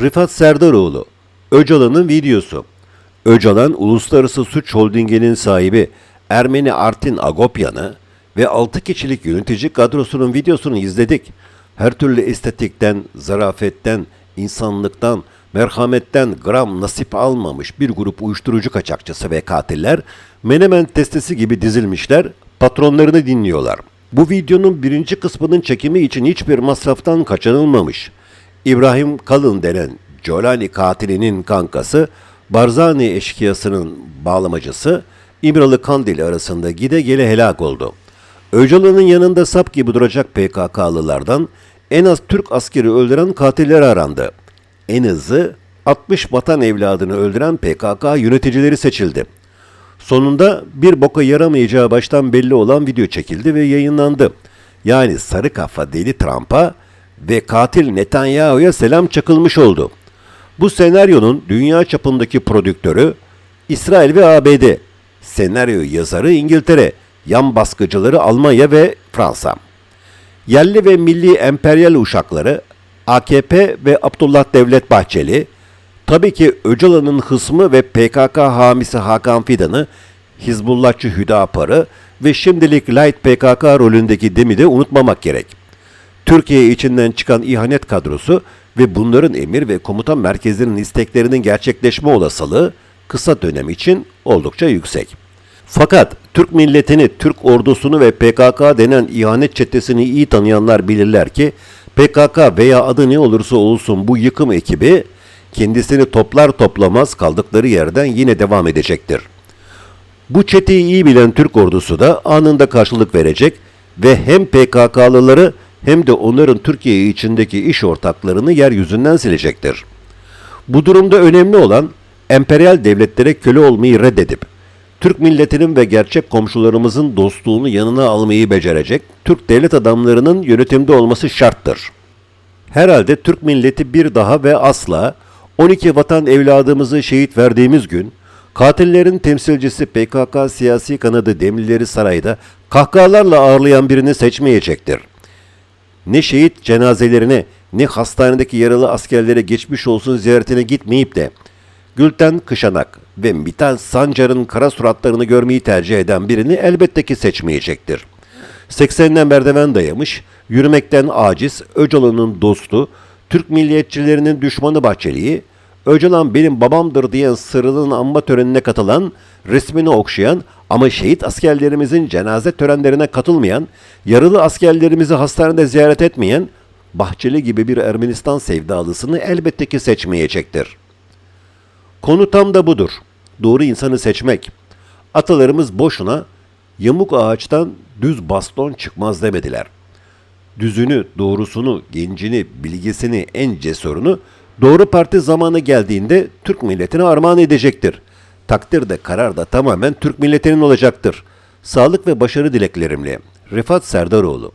Rıfat Serdaroğlu, Öcalan'ın videosu. Öcalan, Uluslararası Suç Holding'inin sahibi Ermeni Artin Agopyan'ı ve 6 kişilik yönetici kadrosunun videosunu izledik. Her türlü estetikten, zarafetten, insanlıktan, merhametten gram nasip almamış bir grup uyuşturucu kaçakçısı ve katiller menemen testesi gibi dizilmişler, patronlarını dinliyorlar. Bu videonun birinci kısmının çekimi için hiçbir masraftan kaçınılmamış. İbrahim Kalın denen Colani katilinin kankası, Barzani eşkıyasının bağlamacısı, İmralı Kandil arasında gide gele helak oldu. Öcalan'ın yanında sap gibi duracak PKK'lılardan en az Türk askeri öldüren katiller arandı. En hızlı 60 vatan evladını öldüren PKK yöneticileri seçildi. Sonunda bir boka yaramayacağı baştan belli olan video çekildi ve yayınlandı. Yani sarı kafa deli Trump'a ve katil Netanyahu'ya selam çakılmış oldu. Bu senaryonun dünya çapındaki prodüktörü İsrail ve ABD, senaryo yazarı İngiltere, yan baskıcıları Almanya ve Fransa. Yerli ve milli emperyal uşakları AKP ve Abdullah Devlet Bahçeli, tabii ki Öcalan'ın hısmı ve PKK hamisi Hakan Fidan'ı, Hizbullahçı Hüdapar'ı ve şimdilik Light PKK rolündeki Dem'i de unutmamak gerek. Türkiye içinden çıkan ihanet kadrosu ve bunların emir ve komutan merkezlerinin isteklerinin gerçekleşme olasılığı kısa dönem için oldukça yüksek. Fakat Türk milletini, Türk ordusunu ve PKK denen ihanet çetesini iyi tanıyanlar bilirler ki PKK veya adı ne olursa olsun bu yıkım ekibi kendisini toplar toplamaz kaldıkları yerden yine devam edecektir. Bu çeteyi iyi bilen Türk ordusu da anında karşılık verecek ve hem PKK'lıları hem de onların Türkiye içindeki iş ortaklarını yeryüzünden silecektir. Bu durumda önemli olan emperyal devletlere köle olmayı reddedip Türk milletinin ve gerçek komşularımızın dostluğunu yanına almayı becerecek Türk devlet adamlarının yönetimde olması şarttır. Herhalde Türk milleti bir daha ve asla 12 vatan evladımızı şehit verdiğimiz gün katillerin temsilcisi PKK siyasi kanadı Demlileri Saray'da kahkahalarla ağırlayan birini seçmeyecektir. Ne şehit cenazelerine ne hastanedeki yaralı askerlere geçmiş olsun ziyaretine gitmeyip de Gülten Kışanak ve Mital Sancar'ın kara suratlarını görmeyi tercih eden birini elbette ki seçmeyecektir. 80'den merdiven dayamış, yürümekten aciz, Öcalan'ın dostu, Türk milliyetçilerinin düşmanı Bahçeli'yi, Öcalan benim babamdır diyen sırrının anma törenine katılan, resmini okşayan ama şehit askerlerimizin cenaze törenlerine katılmayan, yaralı askerlerimizi hastanede ziyaret etmeyen, Bahçeli gibi bir Ermenistan sevdalısını elbette ki seçmeyecektir. Konu tam da budur. Doğru insanı seçmek. Atalarımız boşuna yamuk ağaçtan düz baston çıkmaz demediler. Düzünü, doğrusunu, gencini, bilgisini, en cesurunu doğru parti zamanı geldiğinde Türk milletine armağan edecektir. Takdir de karar da tamamen Türk milletinin olacaktır. Sağlık ve başarı dileklerimle. Rifat Serdaroğlu